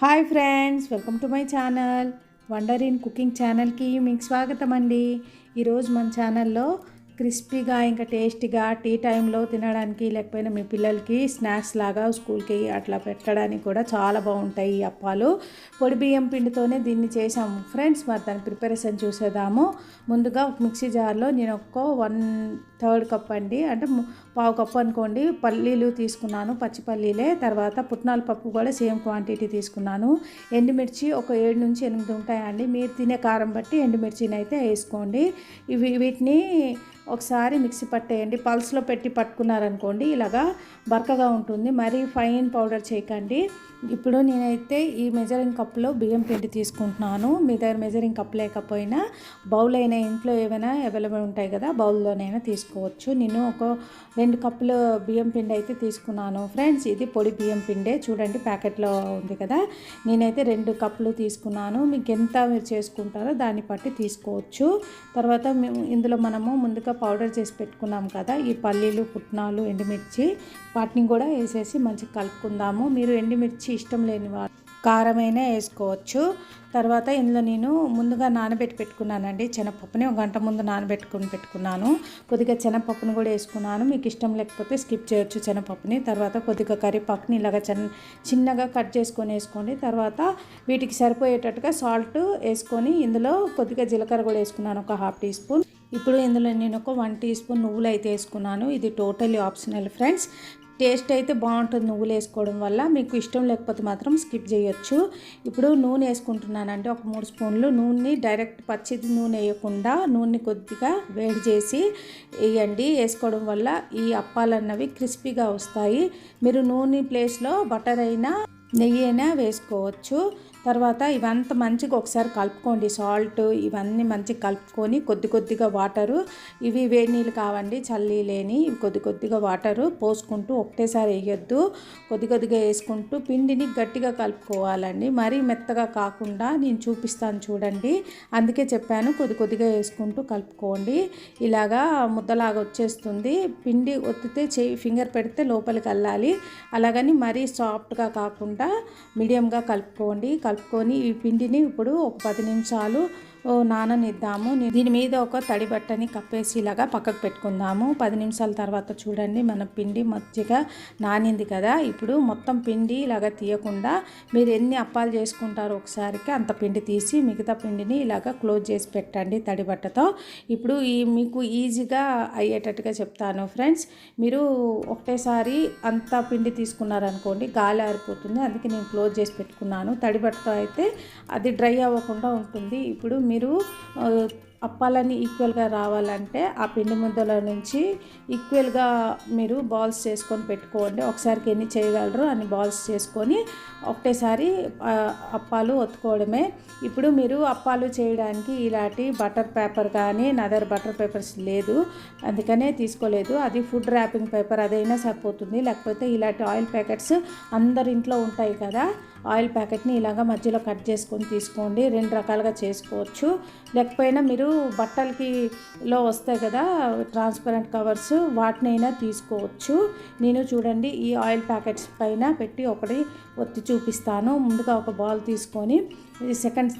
Hi friends welcome to my channel. Wonder in cooking ఛానల్కి మీకు స్వాగతం అండి. ఈరోజు మన ఛానల్లో క్రిస్పీగా ఇంకా టేస్టీగా టీ టైంలో తినడానికి లేకపోయినా మీ పిల్లలకి స్నాక్స్ లాగా స్కూల్కి అట్లా పెట్టడానికి కూడా చాలా బాగుంటాయి ఈ అప్పాలు. పొడి బియ్యం పిండితోనే దీన్ని చేసాము ఫ్రెండ్స్ మరి దాని ప్రిపరేషన్ చూసేదాము ముందుగా మిక్సీ జార్లో నేను ఒక్క వన్ థర్డ్ కప్ అండి. అంటే పావు కప్పు అనుకోండి. పల్లీలు తీసుకున్నాను పచ్చి పల్లీలే. తర్వాత పుట్నాల పప్పు కూడా సేమ్ క్వాంటిటీ తీసుకున్నాను. ఎండుమిర్చి ఒక ఏడు నుంచి ఎనిమిది ఉంటాయండి. మీరు తినే కారం బట్టి ఎండుమిర్చిని అయితే వేసుకోండి. ఇవి వీటిని ఒకసారి మిక్సీ పట్టేయండి. పల్స్లో పెట్టి పట్టుకున్నారనుకోండి ఇలాగా బరకగా ఉంటుంది. మరీ ఫైన్ పౌడర్ చేయకండి. ఇప్పుడు నేనైతే ఈ మెజరింగ్ కప్లో బియ్యం పిండి తీసుకుంటున్నాను. మీ దగ్గర మెజరింగ్ కప్ లేకపోయినా బౌల్ అయినా ఇంట్లో ఏమైనా అవైలబుల్ ఉంటాయి కదా బౌల్లోనైనా తీసుకోవచ్చు. నేను ఒక రెండు కప్పులు బియ్యం పిండి అయితే తీసుకున్నాను. ఫ్రెండ్స్ ఇది పొడి బియ్యం పిండే. చూడండి ప్యాకెట్లో ఉంది కదా. నేనైతే రెండు కప్పులు తీసుకున్నాను. మీకు ఎంత మీరు చేసుకుంటారో దాన్ని బట్టి తీసుకోవచ్చు. తర్వాత మేము ఇందులో మనము ముందుగా పౌడర్ చేసి పెట్టుకున్నాం కదా. ఈ పల్లీలు పుట్నాలు ఎండుమిర్చి వాటిని కూడా వేసేసి మంచిగా కలుపుకుందాము. మీరు ఎండుమిర్చి ఇష్టం లేని వారు కారమైనా వేసుకోవచ్చు. తర్వాత ఇందులో నేను ముందుగా నానబెట్టి పెట్టుకున్నానండి. శనగపప్పుని ఒక గంట ముందు నానబెట్టుకుని పెట్టుకున్నాను. కొద్దిగా శనగపప్పును కూడా వేసుకున్నాను. మీకు ఇష్టం లేకపోతే స్కిప్ చేయొచ్చు శనగపప్పుని తర్వాత కొద్దిగా కరివేపాకుని ఇలాగ చిన్న చిన్నగా కట్ చేసుకొని వేసుకోండి. తర్వాత వీటికి సరిపోయేటట్టుగా సాల్ట్ వేసుకొని ఇందులో కొద్దిగా జీలకర్ర కూడా వేసుకున్నాను. ఒక హాఫ్ టీ స్పూన్. ఇప్పుడు ఇందులో నేను ఒక వన్ టీ స్పూన్ నువ్వులు అయితే వేసుకున్నాను. ఇది టోటలీ ఆప్షనల్ ఫ్రెండ్స్. టేస్ట్ అయితే బాగుంటుంది నువ్వులు వేసుకోవడం వల్ల. మీకు ఇష్టం లేకపోతే మాత్రం స్కిప్ చేయొచ్చు. ఇప్పుడు నూనె వేసుకుంటున్నానంటే ఒక మూడు స్పూన్లు నూనె డైరెక్ట్ పచ్చిది నూనె వేయకుండా నూనె కొద్దిగా వేడి చేసి వేయండి. వేసుకోవడం వల్ల ఈ అప్పాలన్నవి క్రిస్పీగా వస్తాయి. మీరు నూనె ప్లేస్లో బటర్ అయినా నెయ్యి అయినా వేసుకోవచ్చు. తర్వాత ఇవంతా మంచిగా ఒకసారి కలుపుకోండి. సాల్ట్ ఇవన్నీ మంచిగా కలుపుకొని కొద్ది కొద్దిగా వాటరు. ఇవి వేడి నీళ్ళు కావండి చల్లి లేని ఇవి కొద్ది కొద్దిగా వాటరు పోసుకుంటూ ఒకటేసారి వేయొద్దు. కొద్ది కొద్దిగా వేసుకుంటూ పిండిని గట్టిగా కలుపుకోవాలండి. మరీ మెత్తగా కాకుండా నేను చూపిస్తాను చూడండి. అందుకే చెప్పాను కొద్ది కొద్దిగా వేసుకుంటూ కలుపుకోండి. ఇలాగా ముద్దలాగా వచ్చేస్తుంది. పిండి ఒత్తితే చేయి ఫింగర్ పెడితే లోపలికి వెళ్ళాలి. అలాగని మరీ సాఫ్ట్గా కాకుండా మీడియంగా కలుపుకోండి. కలుపుకొని ఈ పిండిని ఇప్పుడు ఒక పది నిమిషాలు నాననిద్దాము దీని మీద ఒక తడి బట్టని కప్పేసి ఇలాగా పక్కకు పెట్టుకుందాము. పది నిమిషాల తర్వాత చూడండి మన పిండి మంచిగా నానింది కదా. ఇప్పుడు మొత్తం పిండి ఇలాగా తీయకుండా మీరు ఎన్ని అప్పాలు చేసుకుంటారో ఒకసారికి అంత పిండి తీసి మిగతా పిండిని ఇలాగ క్లోజ్ చేసి పెట్టండి తడి బట్టతో. ఇప్పుడు ఈ మీకు ఈజీగా అయ్యేటట్టుగా చెప్తాను ఫ్రెండ్స్. మీరు ఒకటేసారి అంత పిండి తీసుకున్నారనుకోండి గాలి ఆరిపోతుంది. అందుకే నేను క్లోజ్ చేసి పెట్టుకున్నాను. తడి బట్టతో అయితే అది డ్రై అవ్వకుండా ఉంటుంది. ఇప్పుడు మీరు అప్పాలని ఈక్వల్గా రావాలంటే ఆ పిండి ముద్దల నుంచి ఈక్వల్గా మీరు బాల్స్ చేసుకొని పెట్టుకోండి. ఒకసారికి ఎన్ని చేయగలరు అన్ని బాల్స్ చేసుకొని ఒకటేసారి అప్పాలు ఒత్తుకోవడమే. ఇప్పుడు మీరు అప్పాలు చేయడానికి ఇలాంటి బటర్ పేపర్ కానీ నదర్ బటర్ పేపర్స్ లేదు. అందుకనే తీసుకోలేదు. అది ఫుడ్ ర్యాపింగ్ పేపర్ అదైనా సరిపోతుంది. లేకపోతే ఇలాంటి ఆయిల్ ప్యాకెట్స్ అందరి ఇంట్లో ఉంటాయి కదా ఆయిల్ ప్యాకెట్ని ఇలాగ మధ్యలో కట్ చేసుకొని తీసుకోండి. రెండు రకాలుగా చేసుకోవచ్చు. లేకపోయినా మీరు బట్టలకి లో వస్తాయి కదా ట్రాన్స్పరెంట్ కవర్స్ వాటినైనా తీసుకోవచ్చు. నేను చూడండి ఈ ఆయిల్ ప్యాకెట్స్ పైన పెట్టి ఒకటి ఒత్తి చూపిస్తాను. ముందుగా ఒక బాల్ తీసుకొని సెకండ్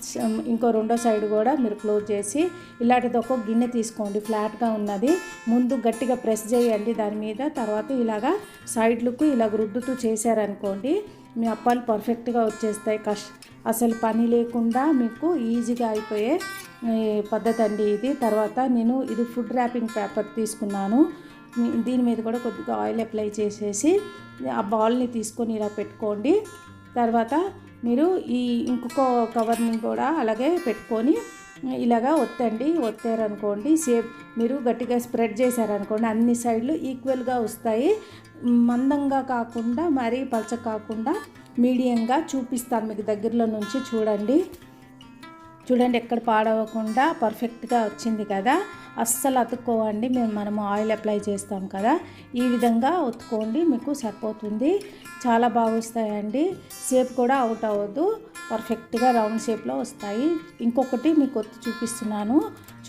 ఇంకో రెండో సైడ్ కూడా మీరు క్లోజ్ చేసి ఇలాంటిది ఒక గిన్నె తీసుకోండి. ఫ్లాట్గా ఉన్నది. ముందు గట్టిగా ప్రెస్ చేయండి దాని మీద. తర్వాత ఇలాగా సైడ్లకు ఇలాగ రుద్దుతూ చేశారనుకోండి మీ అప్పాలు పర్ఫెక్ట్గా వచ్చేస్తాయి. కష్ అసలు పని లేకుండా మీకు ఈజీగా అయిపోయే పద్ధతి అండి ఇది. తర్వాత నేను ఇది ఫుడ్ ర్యాపింగ్ పేపర్ తీసుకున్నాను. దీని మీద కూడా కొద్దిగా ఆయిల్ అప్లై చేసేసి ఆ బాల్ని తీసుకొని ఇలా పెట్టుకోండి. తర్వాత మీరు ఈ ఇంకొక కవర్ని కూడా అలాగే పెట్టుకొని ఇలాగా ఒత్తండి ఒత్తారనుకోండి సేమ్ మీరు గట్టిగా స్ప్రెడ్ చేశారనుకోండి అన్ని సైడ్లు ఈక్వల్గా వస్తాయి. మందంగా కాకుండా మరీ పలచ కాకుండా మీడియంగా చూపిస్తాను మీకు దగ్గరలో నుంచి చూడండి. చూడండి ఎక్కడ పాడవకుండా పర్ఫెక్ట్గా వచ్చింది కదా. అస్సలు అతుక్కోవండి మేము మనము ఆయిల్ అప్లై చేస్తాం కదా. ఈ విధంగా ఒత్తుకోండి మీకు సరిపోతుంది. చాలా బాగా వస్తాయండి. సేఫ్ కూడా అవుట్ అవ్వద్దు. పర్ఫెక్ట్గా రౌండ్ షేప్లో వస్తాయి. ఇంకొకటి మీకు ఒత్తి చూపిస్తున్నాను.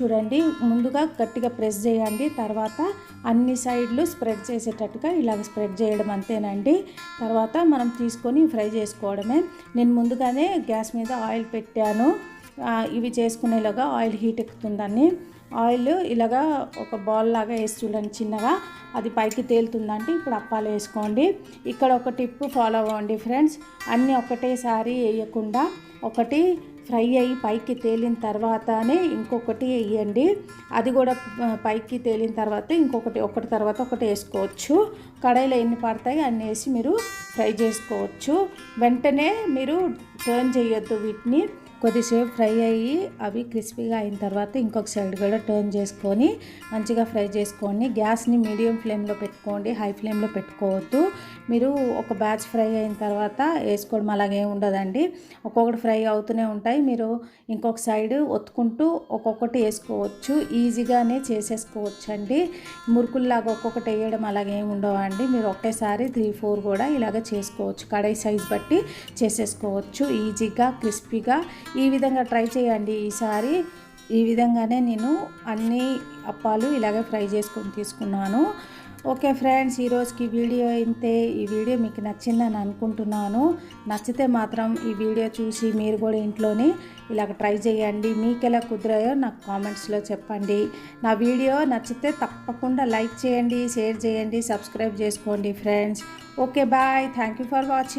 చూడండి ముందుగా గట్టిగా ప్రెస్ చేయండి. తర్వాత అన్ని సైడ్లు స్ప్రెడ్ చేసేటట్టుగా ఇలాగ స్ప్రెడ్ చేయడం అంతేనండి. తర్వాత మనం తీసుకొని ఫ్రై చేసుకోవడమే. నేను ముందుగానే గ్యాస్ మీద ఆయిల్ పెట్టాను. ఇవి చేసుకునేలాగా ఆయిల్ హీట్ ఎక్కుతుందని ఆయిల్ ఇలాగా ఒక బాల్ లాగా వేసి చూడండి చిన్నగా. అది పైకి తేలుతుందంటే ఇప్పుడు అప్పాలు వేసుకోండి. ఇక్కడ ఒక టిప్ ఫాలో అవ్వండి ఫ్రెండ్స్. అన్నీ ఒకటేసారి వేయకుండా ఒకటి ఫ్రై అయ్యి పైకి తేలిన తర్వాతనే ఇంకొకటి వేయండి. అది కూడా పైకి తేలిన తర్వాత ఇంకొకటి ఒకటి తర్వాత ఒకటి వేసుకోవచ్చు. కడాయిలో ఎన్ని పడతాయి అన్ని వేసి మీరు ఫ్రై చేసుకోవచ్చు. వెంటనే మీరు టర్న్ చేయొద్దు వీటిని. కొద్దిసేపు ఫ్రై అయ్యి అవి క్రిస్పీగా అయిన తర్వాత ఇంకొక సైడ్ కూడా టర్న్ చేసుకొని మంచిగా ఫ్రై చేసుకోండి. గ్యాస్ని మీడియం ఫ్లేమ్లో పెట్టుకోండి. హై ఫ్లేమ్లో పెట్టుకోవద్దు. మీరు ఒక బ్యాచ్ ఫ్రై అయిన తర్వాత వేసుకోవడం అలాగే ఉండదండి. ఒక్కొక్కటి ఫ్రై అవుతూనే ఉంటాయి. మీరు ఇంకొక సైడ్ ఒత్తుకుంటూ ఒక్కొక్కటి వేసుకోవచ్చు. ఈజీగానే చేసేసుకోవచ్చు అండి మురుకుల్లాగా ఒక్కొక్కటి వేయడం అలాగే ఉండవండి. మీరు ఒకేసారి త్రీ ఫోర్ కూడా ఇలాగ చేసుకోవచ్చు. కడాయి సైజ్ బట్టి చేసేసుకోవచ్చు. ఈజీగా క్రిస్పీగా ఈ విధంగా ట్రై చేయండి ఈసారి. ఈ విధంగానే నేను అన్ని అప్పాలు ఇలాగే ఫ్రై చేసుకొని తీసుకున్నాను. ఓకే ఫ్రెండ్స్ ఈరోజుకి వీడియో అయితే ఈ వీడియో మీకు నచ్చిందని అనుకుంటున్నాను. నచ్చితే మాత్రం ఈ వీడియో చూసి మీరు కూడా ఇంట్లోనే ఇలాగ ట్రై చేయండి. మీకు ఎలా కుదిరాయో నాకు కామెంట్స్లో చెప్పండి. నా వీడియో నచ్చితే తప్పకుండా లైక్ చేయండి షేర్ చేయండి సబ్స్క్రైబ్ చేసుకోండి friends. Okay bye. Thank you for watching.